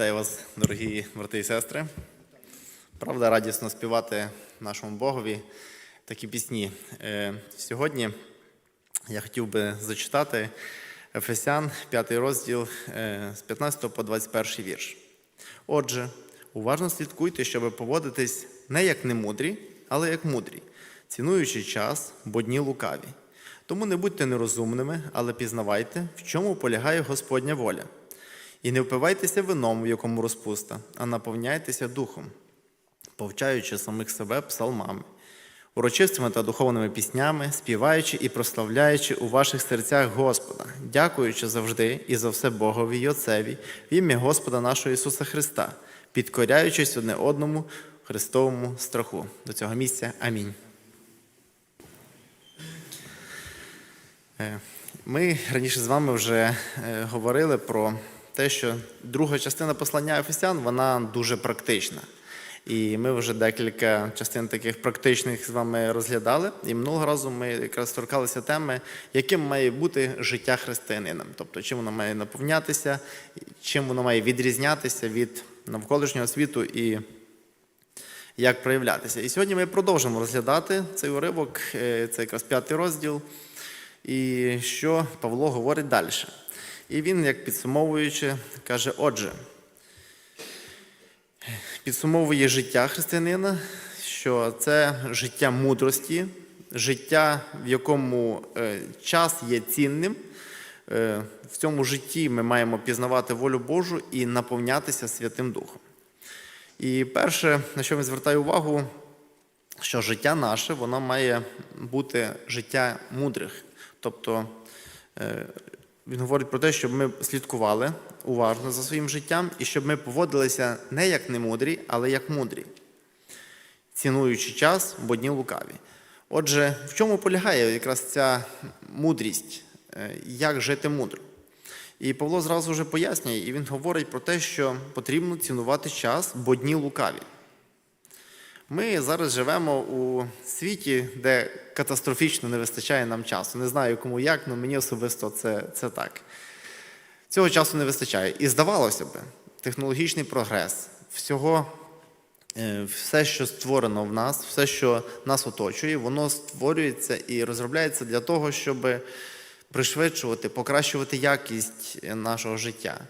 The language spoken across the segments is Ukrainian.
Вітаю вас, дорогі брати і сестри. Правда, радісно співати нашому Богові такі пісні. Е, Сьогодні я хотів би зачитати Ефесян, 5 розділ е, з 15 по 21 вірш. Отже, уважно слідкуйте, щоб поводитись не як немудрі, але як мудрі, цінуючи час, бо дні лукаві. Тому не будьте нерозумними, але пізнавайте, в чому полягає Господня воля. І не впивайтеся вином, в якому розпуста, а наповняйтеся духом, повчаючи самих себе псалмами, урочистими та духовними піснями, співаючи і прославляючи у ваших серцях Господа, дякуючи завжди і за все Богові й Отцеві, в ім'я Господа нашого Ісуса Христа, підкоряючись одне одному Христовому страху. До цього місця. Амінь. Е, Ми раніше з вами вже е, говорили про те, що друга частина послання Ефесян вона дуже практична. І ми вже декілька частин таких практичних з вами розглядали. І минулого разу ми якраз торкалися теми, яким має бути життя християнина, тобто чим воно має наповнятися, чим воно має відрізнятися від навколишнього світу і як проявлятися. І сьогодні ми продовжимо розглядати цей уривок, е, це якраз п'ятий розділ, і що Павло говорить далі. І він, як підсумовуючи, каже: отже, підсумовує життя християнина, що це життя мудрості, життя, в якому е, час є цінним. Е, В цьому житті ми маємо пізнавати волю Божу і наповнятися Святим Духом. І перше, на що він звертає увагу, що життя наше воно має бути життя мудрих. Тобто е, він говорить про те, щоб ми слідкували уважно за своїм життям і щоб ми поводилися не як немудрі, але як мудрі, цінуючи час, бо дні лукаві. Отже, в чому полягає якраз ця мудрість, Е, як жити мудро? І Павло зразу вже пояснює, і він говорить про те, що потрібно цінувати час, бо дні лукаві. Ми зараз живемо у світі, де катастрофічно не вистачає нам часу. Не знаю, кому як, але мені особисто це, це так. Цього часу не вистачає. І здавалося б, технологічний прогрес, всього, е, все, що створено в нас, все, що нас оточує, воно створюється і розробляється для того, щоб пришвидшувати, покращувати якість нашого життя.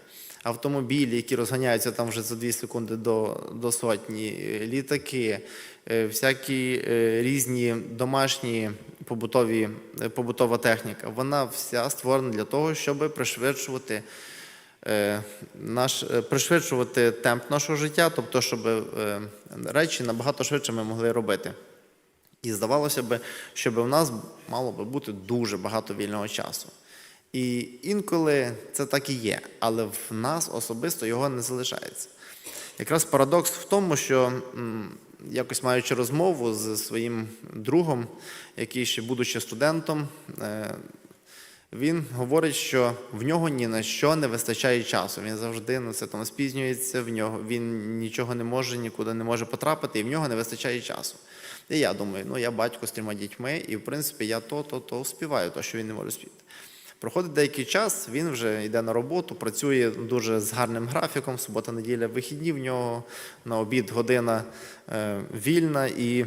Автомобілі, які розганяються там вже за 2 секунди до, до сотні, е, літаки, е, всякі е, різні домашні побутові, побутова техніка, вона вся створена для того, щоб пришвидшувати, наш, пришвидшувати темп нашого життя, тобто, щоб речі набагато швидше ми могли робити. І здавалося б, щоб у нас мало би бути дуже багато вільного часу. І інколи це так і є, але в нас особисто його не залишається. Якраз парадокс в тому, що якось маючи розмову з своїм другом, який ще будучи студентом, е, він говорить, що в нього ні на що не вистачає часу. Він завжди на це там спізнюється, в нього він нічого не може, нікуди не може потрапити, і в нього не вистачає часу. І я думаю, ну я батько з трьома дітьми, і в принципі я то, то, то співаю, то, що він не може спіти. Проходить деякий час, він вже йде на роботу, працює дуже з гарним графіком, субота, неділя, вихідні в нього, на обід година е, вільна і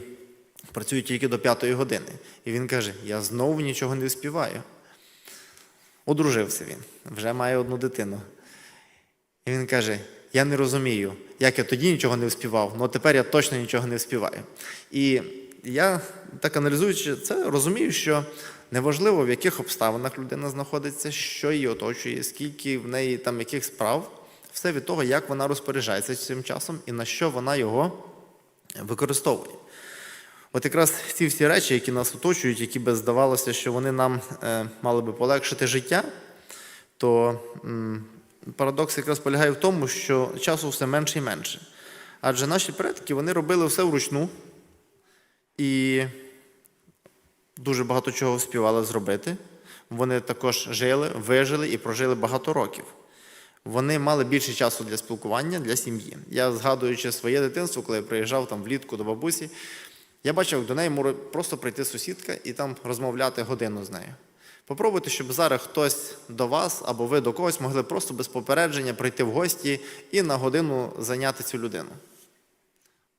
працює тільки до п'ятої години. І він каже: Я знову нічого не співаю. Одружився він, вже має одну дитину. І він каже: Я не розумію, як я тоді нічого не вспівав, але тепер я точно нічого не вспіваю. І я, так аналізуючи це, розумію, що неважливо, в яких обставинах людина знаходиться, що її оточує, скільки в неї там яких справ, все від того, як вона розпоряджається цим часом і на що вона його використовує. От якраз ці всі речі, які нас оточують, які би здавалося, що вони нам е, мали би полегшити життя, то парадокс якраз полягає в тому, що часу все менше і менше. Адже наші предки вони робили все вручну і дуже багато чого співали зробити. Вони також жили, вижили і прожили багато років. Вони мали більше часу для спілкування, для сім'ї. Я згадуючи своє дитинство, коли я приїжджав там влітку до бабусі, я бачив, як до неї може просто прийти сусідка і там розмовляти годину з нею. Попробуйте, щоб зараз хтось до вас або ви до когось могли просто без попередження прийти в гості і на годину зайняти цю людину.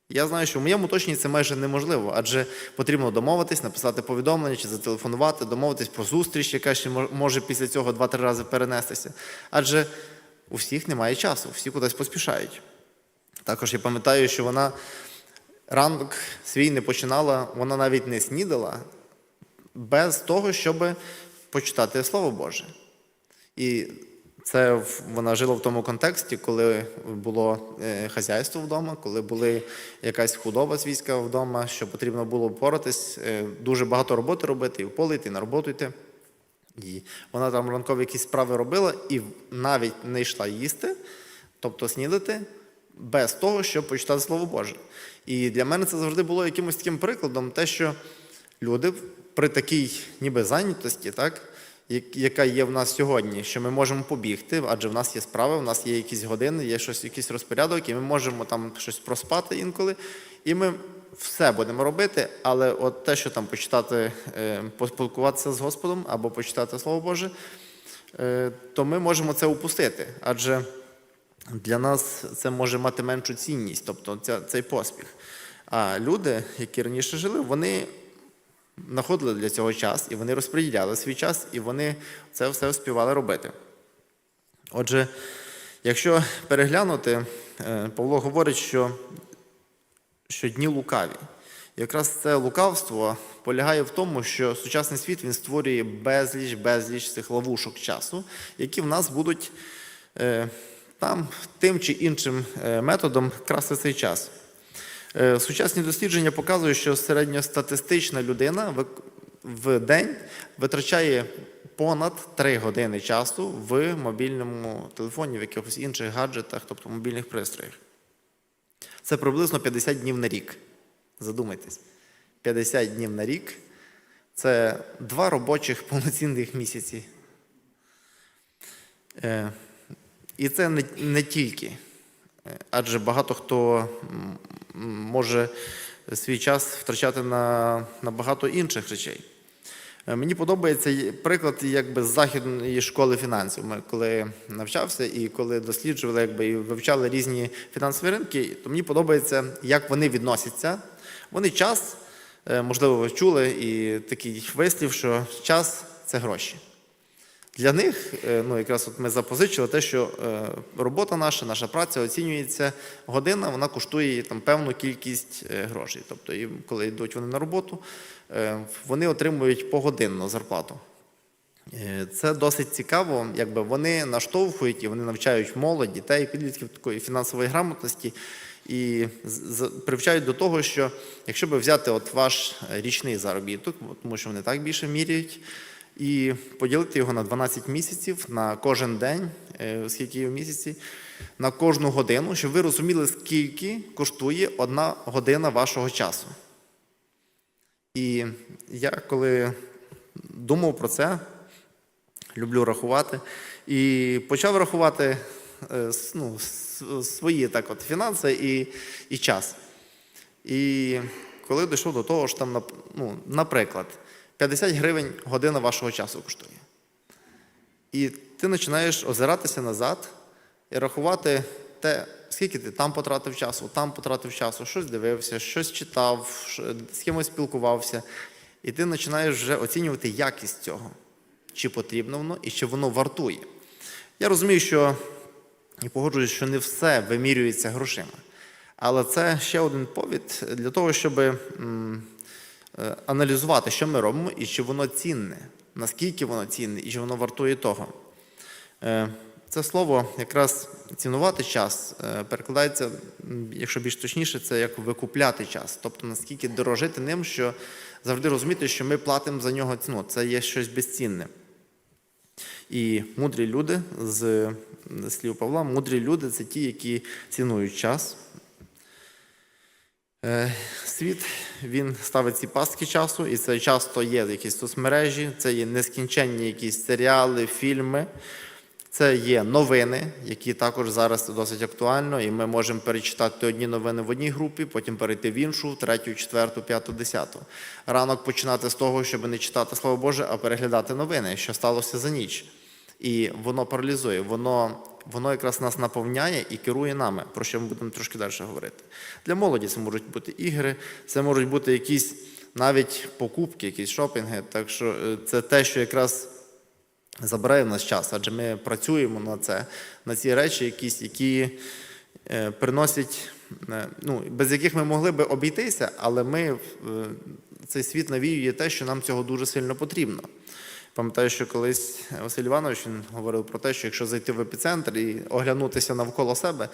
Я знаю, що в моєму точні це майже неможливо, адже потрібно домовитись, написати повідомлення чи зателефонувати, домовитись про зустріч, яка ще може після цього два-три рази перенестися. Адже у всіх немає часу, всі кудись поспішають. Також я пам'ятаю, що вона ранок свій не починала, вона навіть не снідала без того, щоб почитати Слово Боже. І це вона жила в тому контексті, коли було е, хазяйство вдома, коли була якась худоба свійська вдома, що потрібно було поратись, е, дуже багато роботи робити, і в поле йти, на роботу йти. І вона там ранкові якісь справи робила і навіть не йшла їсти, тобто снідати, без того, щоб почитати Слово Боже. І для мене це завжди було якимось таким прикладом, те, що люди при такій ніби зайнятості, так, яка є в нас сьогодні, що ми можемо побігти, адже в нас є справи, в нас є якісь години, є щось, якийсь розпорядок, і ми можемо там щось проспати інколи. І ми все будемо робити, але от те, що там почитати, е, поспілкуватися з Господом або почитати Слово Боже, е, то ми можемо це упустити. Адже для нас це може мати меншу цінність, тобто ця, цей поспіх. А люди, які раніше жили, вони знаходили для цього час, і вони розподіляли свій час, і вони це все співали робити. Отже, якщо переглянути, е, Павло говорить, що, що дні лукаві. Якраз це лукавство полягає в тому, що сучасний світ він створює безліч, безліч цих ловушок часу, які в нас будуть е, там тим чи іншим е, методом красти цей час. Е, Сучасні дослідження показують, що середньостатистична людина в день витрачає понад 3 години часу в мобільному телефоні, в якихось інших гаджетах, тобто мобільних пристроях. Це приблизно 50 днів на рік. Задумайтесь, 50 днів на рік це два робочих повноцінних місяці. Е, І це не, не тільки. Адже багато хто може свій час втрачати на, на багато інших речей. Е, Мені подобається приклад якби, з західної школи фінансів. Ми коли навчався і коли досліджували якби, і вивчали різні фінансові ринки, то мені подобається, як вони відносяться. Вони час, е, можливо, ви чули і такий вислів, що час це гроші. Для них, е, ну якраз от ми запозичили те, що е, робота наша, наша праця оцінюється година, вона коштує там певну кількість е, грошей. Тобто, коли йдуть вони на роботу, вони отримують погодинну зарплату. Це досить цікаво, якби вони наштовхують і вони навчають молодь, дітей, підлітків такої фінансової грамотності і привчають до того, що якщо би взяти от ваш річний заробіток, тому що вони так більше міряють, і поділити його на 12 місяців на кожен день, е, скільки є в місяці, на кожну годину, щоб ви розуміли, скільки коштує одна година вашого часу. І я коли думав про це, люблю рахувати, і почав рахувати е, ну, свої так от, фінанси і, і час. І коли дійшов до того, що там, ну, наприклад, 50 гривень година вашого часу коштує. І ти починаєш озиратися назад і рахувати те, скільки ти там потратив часу, там потратив часу, щось дивився, щось читав, з кимось спілкувався. І ти починаєш вже оцінювати якість цього, чи потрібно воно і чи воно вартує. Я розумію, що і погоджуюсь, що не все вимірюється грошима. Але це ще один повід для того, щоб аналізувати, що ми робимо і чи воно цінне, наскільки воно цінне і чи воно вартує того. Е, Це слово якраз цінувати час е, перекладається, якщо більш точніше, це як викупляти час. Тобто наскільки дорожити ним, що завжди розуміти, що ми платимо за нього ціну. Це є щось безцінне. І мудрі люди з слів Павла, мудрі люди це ті, які цінують час. Е, Світ він ставить ці пастки часу, і це часто є якісь соцмережі, це є нескінченні якісь серіали, фільми. Це є новини, які також зараз досить актуально, і ми можемо перечитати одні новини в одній групі, потім перейти в іншу, в третю, четверту, п'яту, десяту. Ранок починати з того, щоб не читати Слово Боже, а переглядати новини, що сталося за ніч. І воно паралізує, воно, воно якраз нас наповняє і керує нами, про що ми будемо трошки далі говорити. Для молоді це можуть бути ігри, це можуть бути якісь навіть покупки, якісь шопінги. Так що е, це те, що якраз забирає в нас час, адже ми працюємо на це, на ці речі, якісь, які е, приносять, е, ну, без яких ми могли би обійтися, але ми цей світ навіює те, що нам цього дуже сильно потрібно. Пам'ятаю, що колись Василь Іванович він говорив про те, що якщо зайти в епіцентр і оглянутися навколо себе,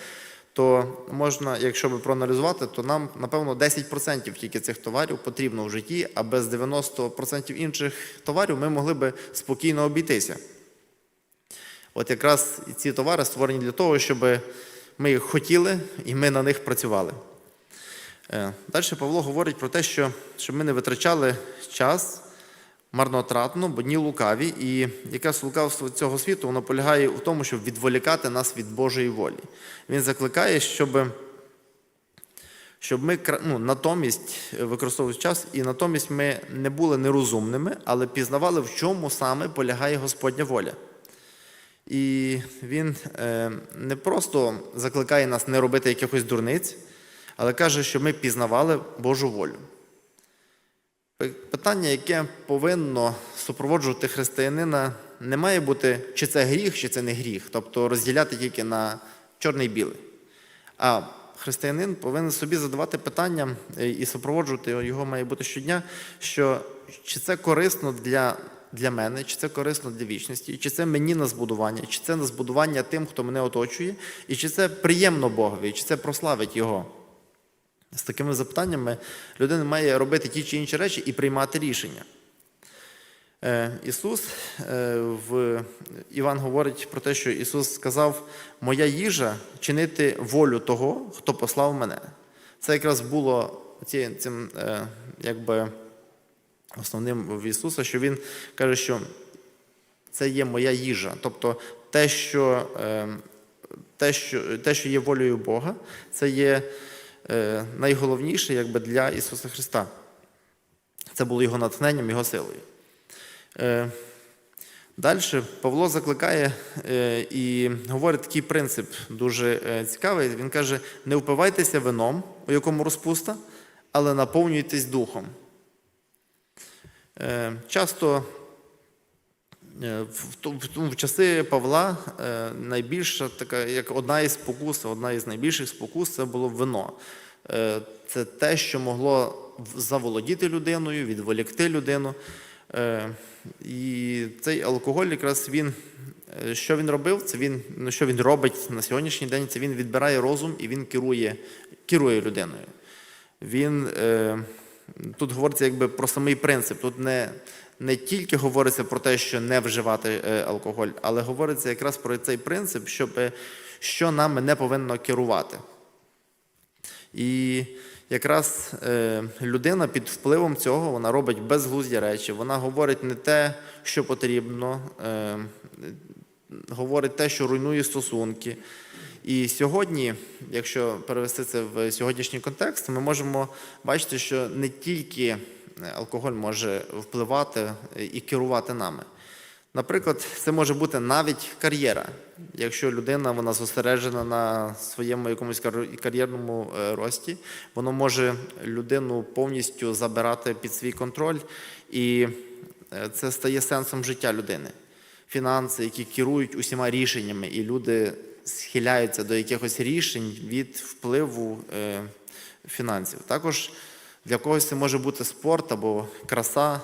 то можна, якщо би проаналізувати, то нам, напевно, 10% тільки цих товарів потрібно в житті, а без 90% інших товарів ми могли би спокійно обійтися. От якраз ці товари створені для того, щоб ми їх хотіли і ми на них працювали. Далі Павло говорить про те, що щоб ми не витрачали час марнотратно, бо дні лукаві, і якраз лукавство цього світу воно полягає в тому, щоб відволікати нас від Божої волі. Він закликає, щоб, щоб ми ну, натомість використовували час, і натомість ми не були нерозумними, але пізнавали, в чому саме полягає Господня воля. І він е, не просто закликає нас не робити якихось дурниць, але каже, що ми пізнавали Божу волю. Питання, яке повинно супроводжувати християнина, не має бути, чи це гріх, чи це не гріх, тобто розділяти тільки на чорне і біле. А християнин повинен собі задавати питання е, і супроводжувати його має бути щодня, що чи це корисно для, для мене, чи це корисно для вічності, чи це мені на збудування, чи це на збудування тим, хто мене оточує, і чи це приємно Богові, чи це прославить Його. З такими запитаннями людина має робити ті чи інші речі і приймати рішення. Е, Ісус е, в Іван говорить про те, що Ісус сказав: Моя їжа чинити волю того, хто послав мене. Це якраз було ці- цим, е, якби основним в Ісуса, що Він каже, що це є моя їжа. Тобто те, що, те, що, те, що є волею Бога, це є найголовніше якби, для Ісуса Христа. Це було його натхненням, його силою. Е, Далі Павло закликає е, і говорить такий принцип дуже е, цікавий. Він каже: не впивайтеся вином, у якому розпуста, але наповнюйтесь духом. Е, Часто е, в, в, часи Павла е, найбільша така, як одна із спокус, одна із найбільших спокус це було вино. Е, Це те, що могло заволодіти людиною, відволікти людину. Е, І цей алкоголь, якраз він, е, що він робив, це він, ну, що він робить на сьогоднішній день, це він відбирає розум і він керує, керує людиною. Він е, тут говориться якби про самий принцип. Тут не, не тільки говориться про те, що не вживати е, алкоголь, але говориться якраз про цей принцип, щоб, е, що нами не повинно керувати. І якраз е, людина під впливом цього вона робить безглузді речі, вона говорить не те, що потрібно, говорить те, що руйнує стосунки. І сьогодні, якщо перевести це в сьогоднішній контекст, ми можемо бачити, що не тільки алкоголь може впливати і керувати нами. Наприклад, це може бути навіть кар'єра. Якщо людина вона зосереджена на своєму якомусь кар'єрному е, рості, воно може людину повністю забирати під свій контроль, і е, це стає сенсом життя людини. Фінанси, які керують усіма рішеннями, і люди схиляються до якихось рішень від впливу е, фінансів. Також для когось це може бути спорт або краса.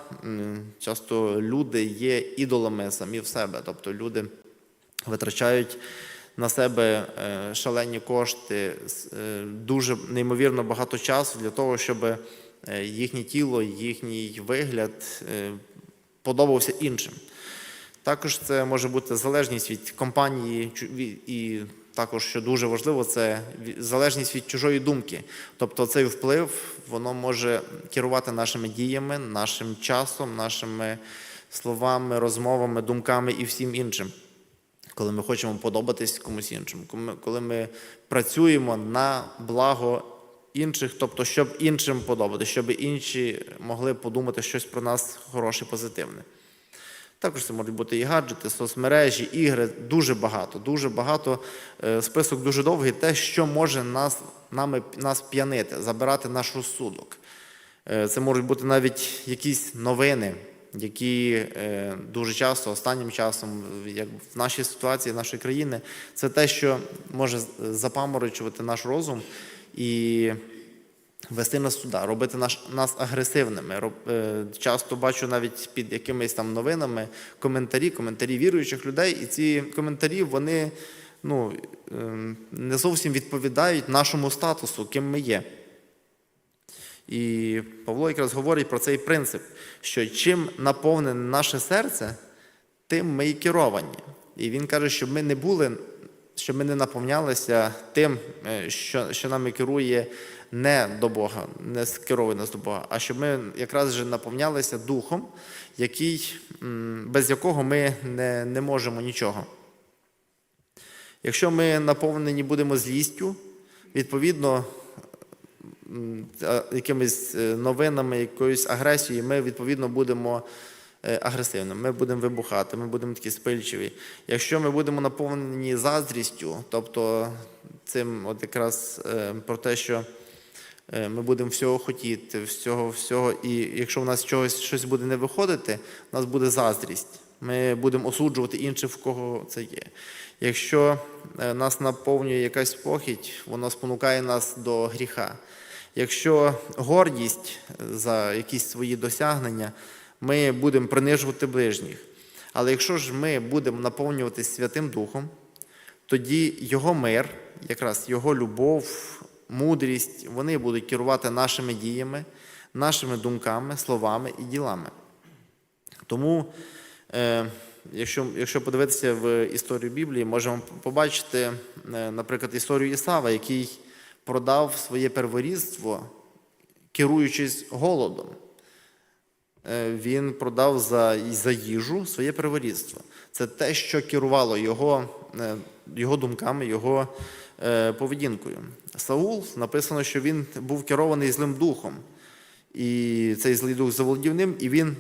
Часто люди є ідолами самі в себе, тобто люди витрачають на себе е, шалені кошти, е, дуже неймовірно багато часу для того, щоб е, їхнє тіло, їхній вигляд подобався іншим. Також це може бути залежність від компанії і також, що дуже важливо, це залежність від чужої думки. Тобто цей вплив воно може керувати нашими діями, нашим часом, нашими словами, розмовами, думками і всім іншим. коли ми хочемо подобатись комусь іншому, коли ми працюємо на благо інших, тобто щоб іншим подобати, щоб інші могли подумати щось про нас хороше, позитивне. Також це можуть бути і гаджети, соцмережі, ігри, дуже багато, дуже багато. Е, Список дуже довгий, те, що може нас, нами, нас п'янити, забирати наш розсудок. Е, Це можуть бути навіть якісь новини, які е, дуже часто, останнім часом, як в нашій ситуації, в нашої країни, це те, що може запаморочувати наш розум і вести нас туди, робити наш, нас агресивними. Роб- е, Часто бачу навіть під якимись там новинами коментарі, коментарі віруючих людей, і ці коментарі вони ну, е, не зовсім відповідають нашому статусу, ким ми є. І Павло якраз говорить про цей принцип, що чим наповнене наше серце, тим ми і керовані. І він каже, щоб ми не були, щоб ми не наповнялися тим, е, що, що нами керує не до Бога, не скеровує нас до Бога, а щоб ми якраз же наповнялися духом, який, без якого ми не, не можемо нічого. Якщо ми наповнені будемо злістю, відповідно, якимись е, новинами, якоюсь агресією, ми відповідно будемо е, агресивними. Ми будемо вибухати, ми будемо такі спильчиві. Якщо ми будемо наповнені заздрістю, тобто цим, от якраз е, про те, що е, ми будемо всього хотіти, всього, всього, і якщо в нас чогось щось буде не виходити, у нас буде заздрість. Ми будемо осуджувати інших, в кого це є. Якщо нас наповнює якась похідь, воно спонукає нас до гріха. Якщо гордість за якісь свої досягнення, ми будемо принижувати ближніх. Але якщо ж ми будемо наповнюватись Святим Духом, тоді Його мир, якраз Його любов, мудрість, вони будуть керувати нашими діями, нашими думками, словами і ділами. Тому, е, якщо, якщо подивитися в історію Біблії, можемо побачити, е, наприклад, історію Ісава, який продав своє перворідство, керуючись голодом. Е, Він продав за, за їжу своє перворідство. Це те, що керувало його, е, його думками, його е, поведінкою. Саул написано, що він був керований злим духом. І цей злий дух заволодів ним, і він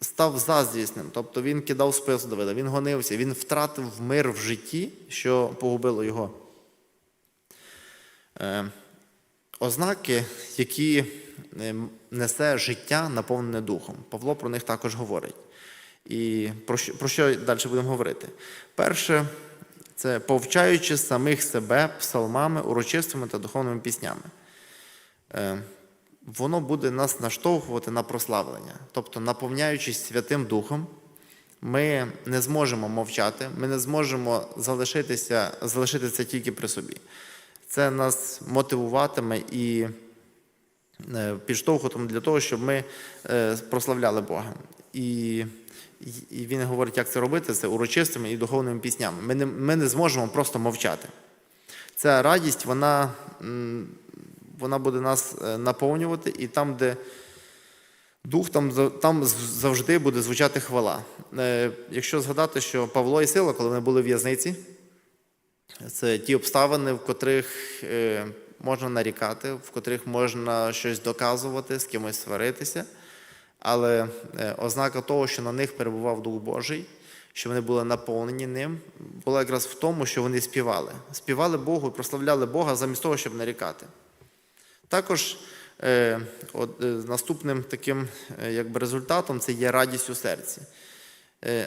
став заздрісним. Тобто він кидав спис Давида, він гонився, він втратив мир в житті, що погубило його. Ознаки, які несе життя, наповнене духом. Павло про них також говорить. І про що, про що далі будемо говорити? Перше, це повчаючи самих себе псалмами, урочистими та духовними піснями. Е, Воно буде нас наштовхувати на прославлення. Тобто, наповняючись Святим Духом, ми не зможемо мовчати, ми не зможемо залишитися, залишити це тільки при собі. Це нас мотивуватиме і е, підштовхуватиме для того, щоб ми е, прославляли Бога. І, і він говорить, як це робити, це урочистими і духовними піснями. Ми не, ми не зможемо просто мовчати. Ця радість, вона, вона буде нас е, наповнювати, і там, де дух, там, там завжди буде звучати хвала. Якщо згадати, що Павло і Сила, коли вони були в в'язниці, це ті обставини, в котрих можна нарікати, в котрих можна щось доказувати, з кимось сваритися. Але е, ознака того, що на них перебував Дух Божий, що вони були наповнені ним, була якраз в тому, що вони співали. Співали Богу і прославляли Бога замість того, щоб нарікати. Також е, от, е, наступним таким якби, результатом це є радість у серці.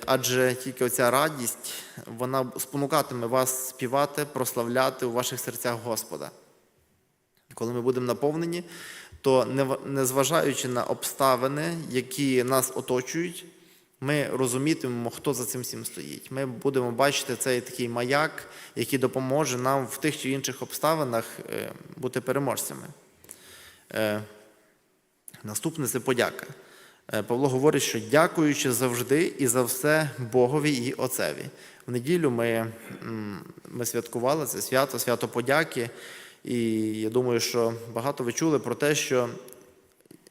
Адже тільки оця радість, вона спонукатиме вас співати, прославляти у ваших серцях Господа. Коли ми будемо наповнені, то незважаючи на обставини, які нас оточують, ми розумітимемо, хто за цим всім стоїть. Ми будемо бачити цей такий маяк, який допоможе нам в тих чи інших обставинах е, бути переможцями. Е, Наступне це подяка. Е, Павло говорить, що дякуючи завжди і за все Богові і Отцеві. В неділю ми, ми святкували це свято, свято подяки. І я думаю, що багато ви чули про те, що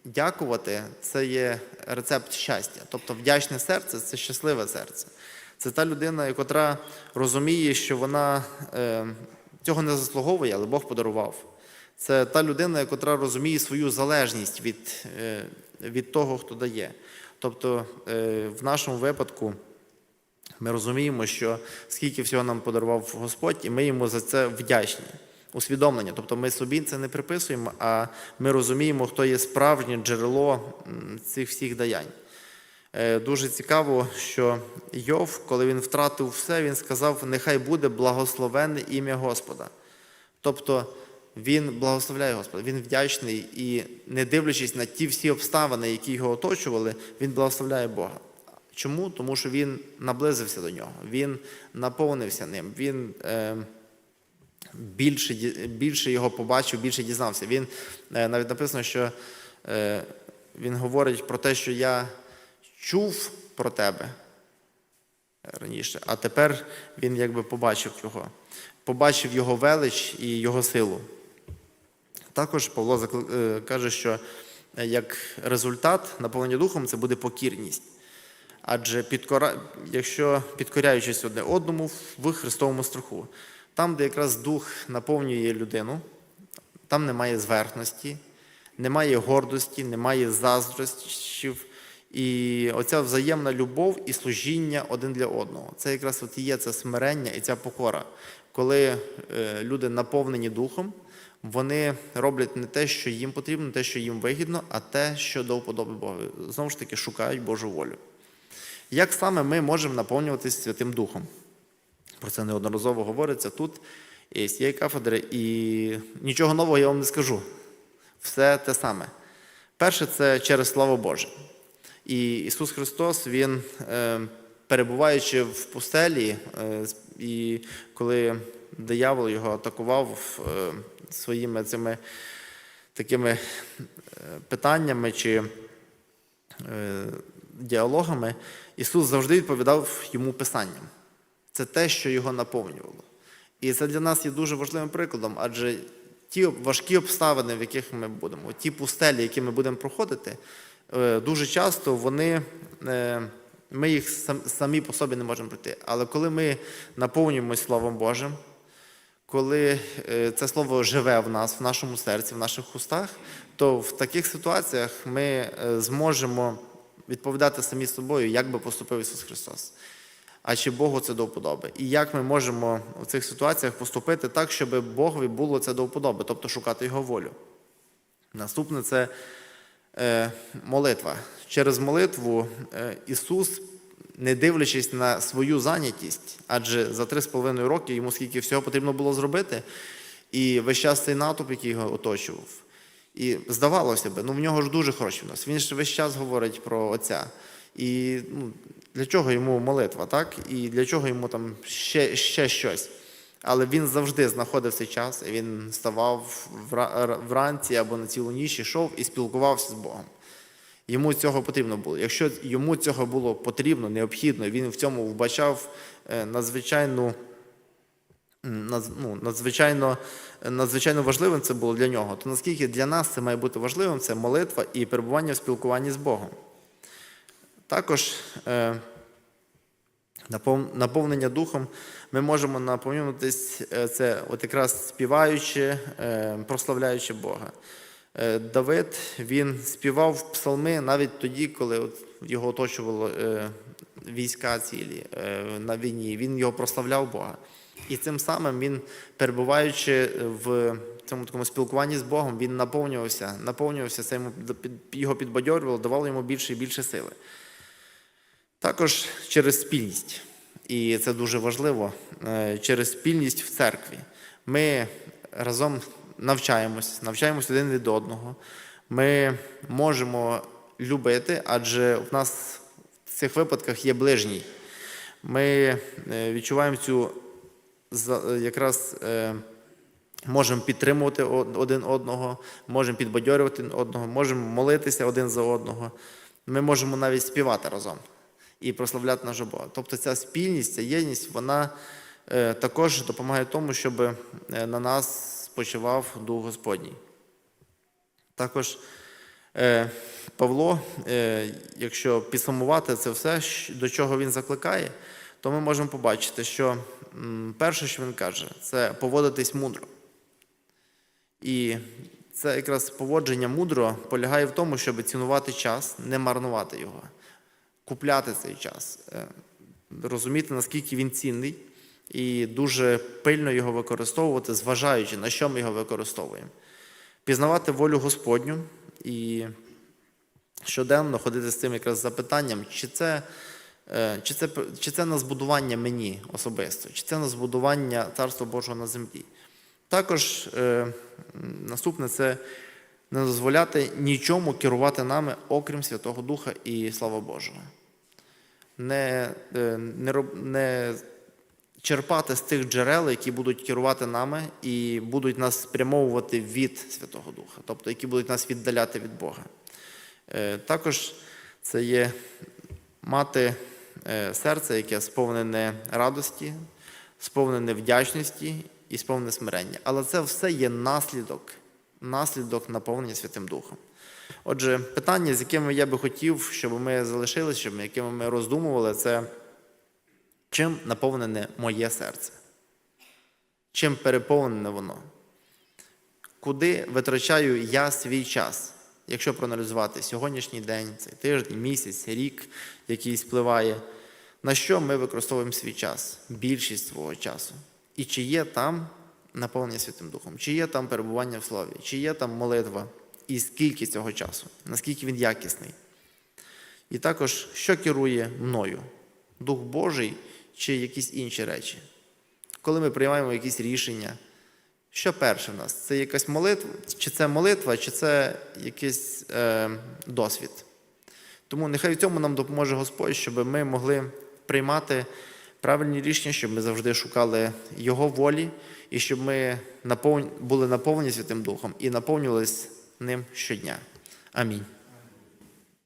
дякувати це є рецепт щастя. Тобто вдячне серце це щасливе серце. Це та людина, яка розуміє, що вона е, цього не заслуговує, але Бог подарував. Це та людина, яка розуміє свою залежність від, е, від того, хто дає. Тобто, е, в нашому випадку ми розуміємо, що скільки всього нам подарував Господь, і ми йому за це вдячні. Усвідомлення. Тобто ми собі це не приписуємо, а ми розуміємо, хто є справжнє джерело цих всіх даянь. Е, Дуже цікаво, що Йов, коли він втратив все, він сказав: нехай буде благословенне ім'я Господа. Тобто він благословляє Господа, він вдячний і, не дивлячись на ті всі обставини, які його оточували, він благословляє Бога. Чому? Тому що він наблизився до нього, він наповнився ним, він е, більше, більше його побачив, більше дізнався. Він е, навіть написано, що е, він говорить про те, що я чув про тебе раніше, а тепер він якби побачив його, побачив його велич і його силу. Також Павло е, каже, що е, як результат наповнення духом це буде покірність. Адже підкора... якщо підкоряючись одне одному в Христовому страху, там, де якраз дух наповнює людину, там немає зверхності, немає гордості, немає заздрощів. І оця взаємна любов і служіння один для одного. Це якраз от є це смирення і ця покора. Коли е, люди наповнені духом, вони роблять не те, що їм потрібно, не те, що їм вигідно, а те, що до вподоби Бога. Знову ж таки, шукають Божу волю. Як саме ми можемо наповнюватися Святим Духом? Про це неодноразово говориться тут, і з цієї кафедри, і нічого нового я вам не скажу. Все те саме. Перше, це через Слово Боже. І Ісус Христос, Він, е, перебуваючи в пустелі, е, і коли диявол його атакував е, своїми цими такими питаннями чи діалогами, Ісус завжди відповідав йому Писанням. Це те, що його наповнювало. І це для нас є дуже важливим прикладом, адже ті важкі обставини, в яких ми будемо, ті пустелі, які ми будемо проходити, е, дуже часто вони, е, ми їх самі по собі не можемо пройти. Але коли ми наповнюємось Словом Божим, коли е, це слово живе в нас, в нашому серці, в наших устах, то в таких ситуаціях ми зможемо відповідати самі собою, як би поступив Ісус Христос. А чи Богу це до вподоби? І як ми можемо в цих ситуаціях поступити так, щоб Богові було це до вподоби, тобто шукати Його волю? Наступне це е, молитва. Через молитву е, Ісус, не дивлячись на свою зайнятість, адже за три з половиною роки йому скільки всього потрібно було зробити, і весь час цей натовп, який його оточував. І здавалося б, ну в нього ж дуже хороші в нас. Він ж весь час говорить про Отця. І ну, для чого йому молитва, так? І для чого йому там ще, ще щось. Але він завжди знаходив цей час, і він ставав вранці або на цілу ніч, йшов і спілкувався з Богом. Йому цього потрібно було. Якщо йому цього було потрібно, необхідно, він в цьому вбачав е, надзвичайну, ну, надзвичайно, надзвичайно важливим це було для нього, то наскільки для нас це має бути важливим, це молитва і перебування в спілкуванні з Богом. Також е, наповнення духом ми можемо наповнюватись е, це от якраз співаючи, е, прославляючи Бога. Давид він співав псалми навіть тоді, коли от його оточувало е, війська цілі на війні. Він його прославляв Бога. І цим самим він, перебуваючи в цьому такому спілкуванні з Богом, він наповнювався, наповнювався, це йому його підбадьорювало, давало йому більше і більше сили. Також через спільність, і це дуже важливо, е, через спільність в церкві. Ми разом навчаємось, навчаємось один від одного. Ми можемо любити, адже в нас в цих випадках є ближній. Ми е, відчуваємо цю е, якраз. Можемо підтримувати один одного, можемо підбадьорювати одного, можемо молитися один за одного. Ми можемо навіть співати разом і прославляти нашого Бога. Тобто ця спільність, ця єдність, вона е, також допомагає тому, щоб е, на нас спочивав Дух Господній. Також е, Павло, якщо підсумувати це все, до чого він закликає, то ми можемо побачити, що перше, що він каже, це поводитись мудро. І це якраз поводження мудро полягає в тому, щоб цінувати час, не марнувати його, купляти цей час, е, розуміти, наскільки він цінний, і дуже пильно його використовувати, зважаючи, на що ми його використовуємо. Пізнавати волю Господню і щоденно ходити з цим якраз запитанням, чи це, е, чи це, чи це на збудування мені особисто, чи це на збудування Царства Божого на землі. Також е, наступне це не дозволяти нічому керувати нами, окрім Святого Духа і слава Божого. Не, е, не, не черпати з тих джерел, які будуть керувати нами і будуть нас спрямовувати від Святого Духа, тобто які будуть нас віддаляти від Бога. Е, Також це є мати е, серце, яке сповнене радості, сповнене вдячності і сповнене смирення. Але це все є наслідок, наслідок наповнення Святим Духом. Отже, питання, з якими я би хотів, щоб ми залишилися, щоб якими ми роздумували, це чим наповнене моє серце? Чим переповнене воно? Куди витрачаю я свій час? Якщо проаналізувати сьогоднішній день, цей тиждень, місяць, рік, який спливає, на що ми використовуємо свій час, більшість свого часу? І чи є там наповнення Святим Духом, чи є там перебування в слові, чи є там молитва, і скільки цього часу, наскільки він якісний? І також, що керує мною? Дух Божий чи якісь інші речі? Коли ми приймаємо якісь рішення, що перше в нас? Це якась молитва, чи це молитва, чи це якийсь е, досвід? Тому нехай в цьому нам допоможе Господь, щоб ми могли приймати правильні рішення, щоб ми завжди шукали Його волі, і щоб ми були наповнені Святим Духом і наповнювалися ним щодня. Амінь.